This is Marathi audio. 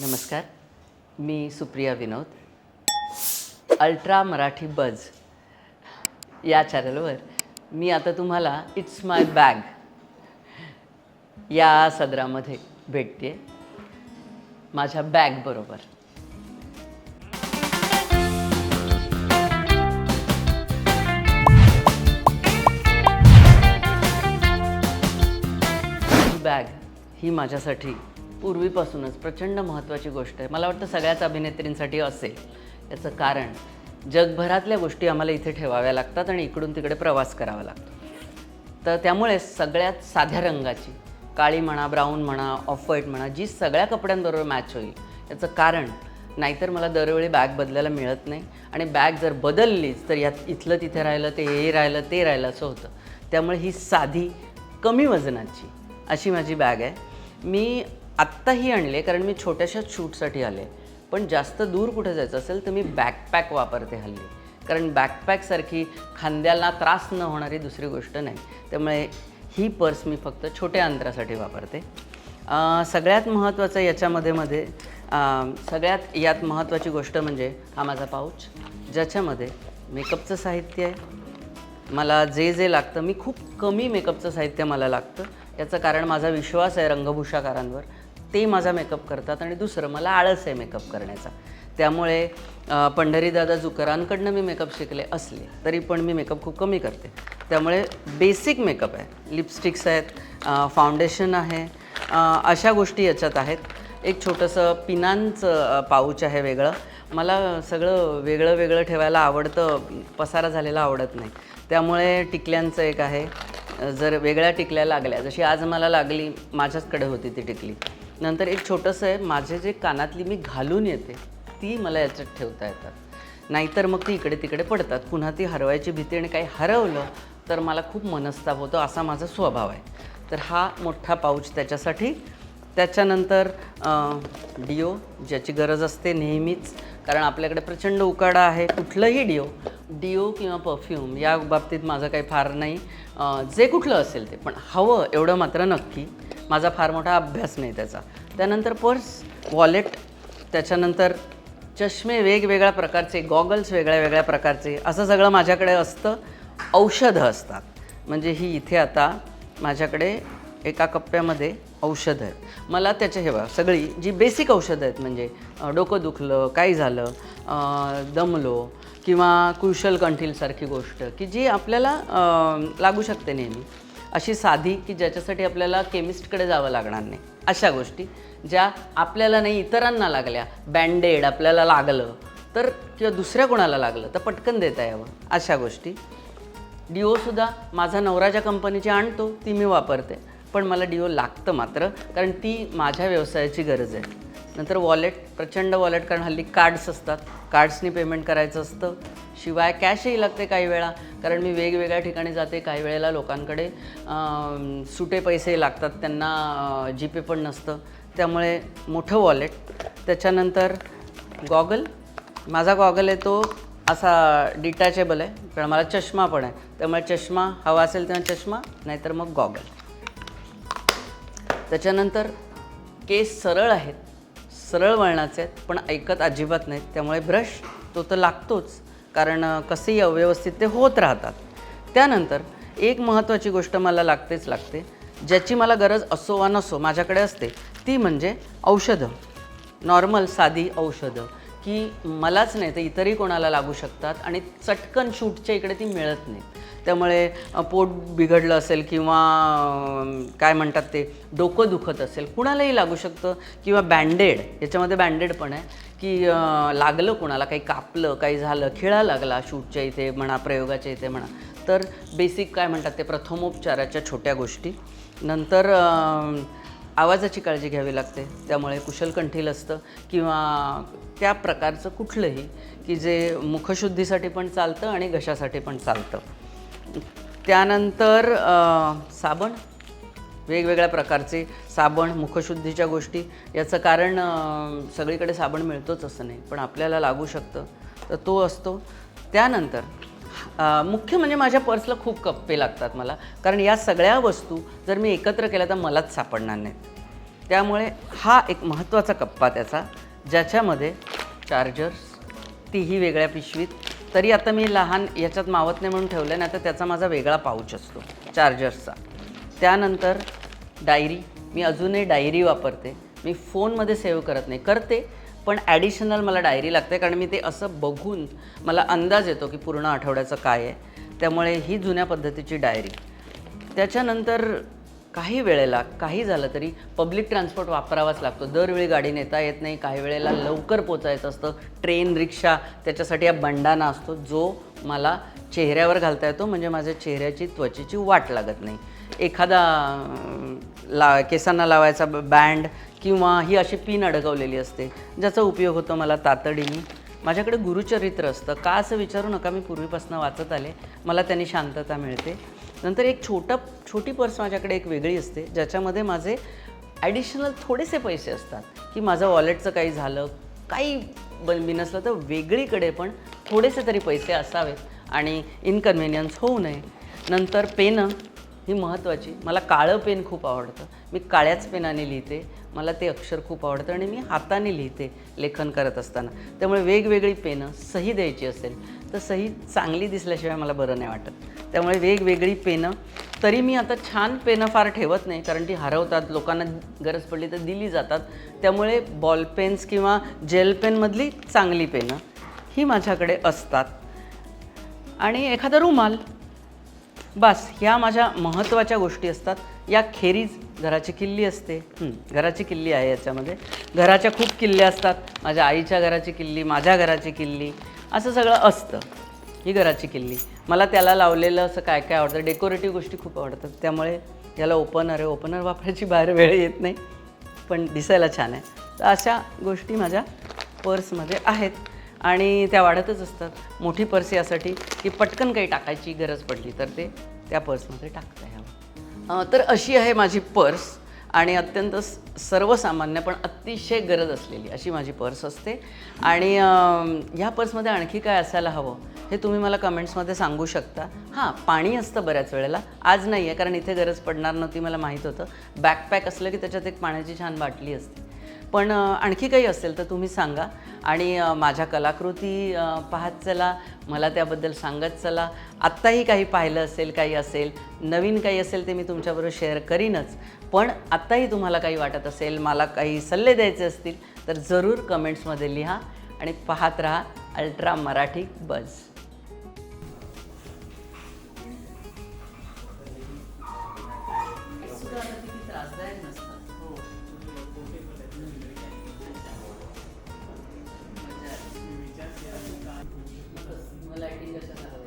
नमस्कार. मी सुप्रिया विनोद. अल्ट्रा मराठी बज या चॅनलवर मी आता तुम्हाला इट्स माय बॅग या सदरामध्ये भेटते. माझ्या बॅगबरोबर बॅग ही माझ्यासाठी पूर्वीपासूनच प्रचंड महत्त्वाची गोष्ट आहे. मला वाटतं सगळ्याच अभिनेत्रींसाठी असेल. याचं कारण जगभरातल्या गोष्टी आम्हाला इथे ठेवाव्या लागतात आणि इकडून तिकडे प्रवास करावा लागतो. तर त्यामुळे सगळ्यात साध्या रंगाची काळी म्हणा ब्राऊन म्हणा ऑफ व्हाईट म्हणा जी सगळ्या कपड्यांबरोबर मॅच होईल याचं कारण नाहीतर मला दरवेळी बॅग बदलायला मिळत नाही. आणि बॅग जर बदललीच तर यात इथलं तिथे राहिलं ते हे राहिलं ते राहिलं असं होतं. त्यामुळे ही साधी कमी वजनाची अशी माझी बॅग आहे. मी आत्ताही आणले कारण मी छोट्याशा शूटसाठी आले. पण जास्त दूर कुठे जायचं असेल तर मी बॅकपॅक वापरते हल्ली. कारण बॅकपॅकसारखी खांद्याला त्रास न होणारी दुसरी गोष्ट नाही. त्यामुळे ही पर्स मी फक्त छोट्या अंतरासाठी वापरते. सगळ्यात महत्त्वाचं याच्यामध्ये मध्ये सगळ्यात यात महत्त्वाची गोष्ट म्हणजे हा माझा पाऊच ज्याच्यामध्ये मेकअपचं साहित्य आहे. मला जे जे लागतं मी खूप कमी मेकअपचं साहित्य मला लागतं. याचं कारण माझा विश्वास आहे रंगभूषाकारांवर. ते माझा मेकअप करतात आणि दुसरं मला आळस आहे मेकअप करण्याचा. त्यामुळे पंढरी पंढरीदादा जुकरांकडनं मी मेकअप शिकले असले तरी पण मी मेकअप खूप कमी करते. त्यामुळे बेसिक मेकअप आहे. लिपस्टिक्स आहेत फाउंडेशन आहे अशा गोष्टी याच्यात आहेत. एक छोटंसं पिनांचं पाऊच आहे वेगळं. मला सगळं वेगळं वेगळं ठेवायला आवडतं पसारा झालेला आवडत नाही. त्यामुळे टिकल्यांचं एक आहे. जर वेगळ्या टिकल्या लागल्या जशी आज मला लागली माझ्याचकडे होती ती टिकली. नंतर एक छोटंसं आहे माझे जे कानातली मी घालून येते ती मला याच्यात ठेवता येतात. नाहीतर मग ती इकडे तिकडे पडतात. पुन्हा ती हरवायची भीती आणि काही हरवलं तर मला खूप मनस्ताप होतो असा माझा स्वभाव आहे. तर हा मोठा पाऊच त्याच्यासाठी. त्याच्यानंतर डिओ ज्याची गरज असते नेहमीच कारण आपल्याकडे प्रचंड उकाडा आहे कुठलंही डिओ डिओ किंवा परफ्यूम या बाबतीत माझं काही फार नाही. जे कुठलं असेल ते पण हवं एवढं मात्र नक्की. माझा फार मोठा अभ्यास नाही त्याचा. त्यानंतर पर्स वॉलेट त्याच्यानंतर चष्मे वेगवेगळ्या प्रकारचे गॉगल्स वेगळ्या वेगळ्या प्रकारचे असं सगळं माझ्याकडे असतं. औषधं असतात. म्हणजे ही इथे आता माझ्याकडे एका कप्प्यामध्ये औषधं आहेत. मला त्याच्या हे बघा सगळी जी बेसिक औषधं आहेत म्हणजे डोकं दुखलं काय झालं दमलो किंवा कुशल कंठीलसारखी गोष्ट की जी आपल्याला लागू शकते नेहमी. अशी साधी की ज्याच्यासाठी आपल्याला केमिस्टकडे जावं लागणार नाही. अशा गोष्टी ज्या आपल्याला नाही इतरांना लागल्या. बँडेड आपल्याला लागलं तर किंवा दुसऱ्या कोणाला लागलं तर पटकन देता यावं. अशा गोष्टी. डिओसुद्धा माझा नवराच्या कंपनीची आणतो ती मी वापरते. पण मला डिओ लागतं मात्र कारण ती माझ्या व्यवसायाची गरज आहे. नंतर वॉलेट प्रचंड वॉलेट कारण हल्ली कार्ड्स असतात. कार्ड्सनी पेमेंट करायचं असतं. शिवाय कॅशही लागते काही वेळा कारण मी वेगवेगळ्या ठिकाणी जाते काही वेळेला लोकांकडे सुटे पैसे लागतात त्यांना जीपे पण नसतं. त्यामुळे मोठं वॉलेट. त्याच्यानंतर गॉगल. माझा गॉगल आहे तो असा डिटॅचेबल आहे कारण मला चष्मा पण आहे. त्यामुळे चष्मा हवा असेल तेव्हा चष्मा नाहीतर मग गॉगल. त्याच्यानंतर केस सरळ आहेत. सरळ वळणाचे आहेत पण ऐकत अजिबात नाहीत. त्यामुळे ब्रश तो तर लागतोच कारण कसेही अव्यवस्थित ते होत राहतात. त्यानंतर एक महत्त्वाची गोष्ट मला लागतेच लागते ज्याची मला गरज असो वा नसो माझ्याकडे असते ती म्हणजे औषधं. नॉर्मल साधी औषधं की मलाच नाही तर इतरही कोणाला लागू शकतात आणि चटकन शूटच्या इकडे ती मिळत नाही. त्यामुळे पोट बिघडलं असेल किंवा काय म्हणतात ते डोकं दुखत असेल कुणालाही लागू शकतं. किंवा बँडेड याच्यामध्ये बँडेड पण आहे की लागलं कुणाला काही कापलं काही झालं खिळा लागला शूटच्या इथे म्हणा प्रयोगाच्या इथे म्हणा. तर बेसिक काय म्हणतात ते प्रथमोपचाराच्या छोट्या गोष्टी. नंतर आवाजाची काळजी घ्यावी लागते त्यामुळे कुशल कंठील असतं. किंवा त्या प्रकारचं कुठलंही की जे मुखशुद्धीसाठी पण चालतं आणि घशासाठी पण चालतं. त्यानंतर साबण. वेगवेगळ्या प्रकारचे साबण मुखशुद्धीच्या गोष्टी. याचं कारण सगळीकडे साबण मिळतोच असं नाही पण आपल्याला लागू शकतं. तर तो असतो. त्यानंतर मुख्य म्हणजे माझ्या पर्सला खूप कप्पे लागतात मला. कारण या सगळ्या वस्तू जर मी एकत्र केल्या तर मलाच सापडणार नाहीत. त्यामुळे हा एक महत्त्वाचा कप्पा त्याचा ज्याच्यामध्ये चार्जर्स तीही वेगळ्या पिशवीत तरी आता मी लहान याच्यात मावत नाही म्हणून ठेवलं नाही तर त्याचा माझा वेगळा पाऊच असतो चार्जर्सचा त्यानंतर डायरी मी अजूनही डायरी वापरते. मी फोनमध्ये सेव्ह करत नाही. करते पण ॲडिशनल मला डायरी लागते कारण मी ते असं बघून मला अंदाज येतो की पूर्ण आठवड्याचं काय आहे. त्यामुळे ही जुन्या पद्धतीची डायरी त्याच्यानंतर काही वेळेला काही झालं तरी पब्लिक ट्रान्सपोर्ट वापरावाच लागतो. दरवेळी गाडी नेता येत नाही काही वेळेला लवकर पोचायचं असतं. ट्रेन रिक्षा त्याच्यासाठी हा बंडाना असतो जो मला चेहऱ्यावर घालता येतो म्हणजे माझ्या चेहऱ्याची त्वचेची वाट लागत नाही. एखादा ला केसांना लावायचा बँड किंवा ही अशी पिन अडकवलेली असते ज्याचा उपयोग होतो मला तातडीने. माझ्याकडे गुरुचरित्र असतं. का असं विचारू नका मी पूर्वीपासून वाचत आले. मला त्यांनी शांतता मिळते. नंतर एक छोटं छोटी पर्स माझ्याकडे एक वेगळी असते ज्याच्यामध्ये माझे ॲडिशनल थोडेसे पैसे असतात की माझं वॉलेटचं काही झालं काही बन नसलं तर वेगळीकडे पण थोडेसे तरी पैसे असावेत आणि इनकन्व्हिनियन्स होऊ नये. नंतर पेनं ही महत्त्वाची मला काळं पेन खूप आवडतं. मी काळ्याच पेनाने लिहिते मला ते अक्षर खूप आवडतं आणि मी हाताने लिहिते लेखन करत असताना. त्यामुळे वेगवेगळी पेनं सही द्यायची असेल तर सही चांगली दिसल्याशिवाय मला बरं नाही वाटत. त्यामुळे वेगवेगळी पेनं. तरी मी आता छान पेनं फार ठेवत नाही कारण ती हरवतात लोकांना गरज पडली तर दिली जातात. त्यामुळे बॉल पेन्स किंवा जेल पेनमधली चांगली पेनं ही माझ्याकडे असतात. आणि एखादा रुमाल. बस ह्या माझ्या महत्त्वाच्या गोष्टी असतात. या खेरीज घराची किल्ली असते. घराची किल्ली आहे याच्यामध्ये. घराच्या खूप किल्ल्या असतात. माझ्या आईच्या घराची किल्ली माझ्या घराची किल्ली. असं सगळं असतं. ही घराची किल्ली. मला त्याला लावलेलं असं काय काय आवडतं? डेकोरेटिव्ह गोष्टी खूप आवडतात. त्यामुळे याला ओपनर आहे ओपनर वापरायची बाहेर वेळ येत नाही. पण दिसायला छान आहे. तर अशा गोष्टी माझ्या पर्समध्ये आहेत. आणि त्या वाढतच असतात. मोठी पर्स यासाठी की पटकन काही टाकायची गरज पडली तर ते त्या पर्समध्ये टाकता यावं. तर अशी आहे माझी पर्स. आणि अत्यंत स- सर्वसामान्य पण अतिशय गरज असलेली अशी माझी पर्स असते. आणि ह्या पर्समध्ये आणखी काय असायला हवं हे तुम्ही मला कमेंट्समध्ये सांगू शकता. हां पाणी असतं बऱ्याच वेळेला. आज नाही आहे कारण इथे गरज पडणार नव्हती मला माहीत होतं. बॅकपॅक असलं की त्याच्यात एक पाण्याची छान बाटली असते. पण आणखी काही असेल तर तुम्ही सांगा. आणि माझ्या कलाकृती पाहत चला. मला त्याबद्दल सांगत चला. आत्ताही काही पाहिलं असेल काही असेल नवीन काही असेल ते मी तुमच्याबरोबर शेअर करीनच. पण आत्ताही तुम्हाला काही वाटत असेल मला काही सल्ले द्यायचे असतील तर जरूर कमेंट्समध्ये लिहा आणि पाहत राहा अल्ट्रा मराठी बज. त्रासदायक नसतात हो लाईटिंग कशाला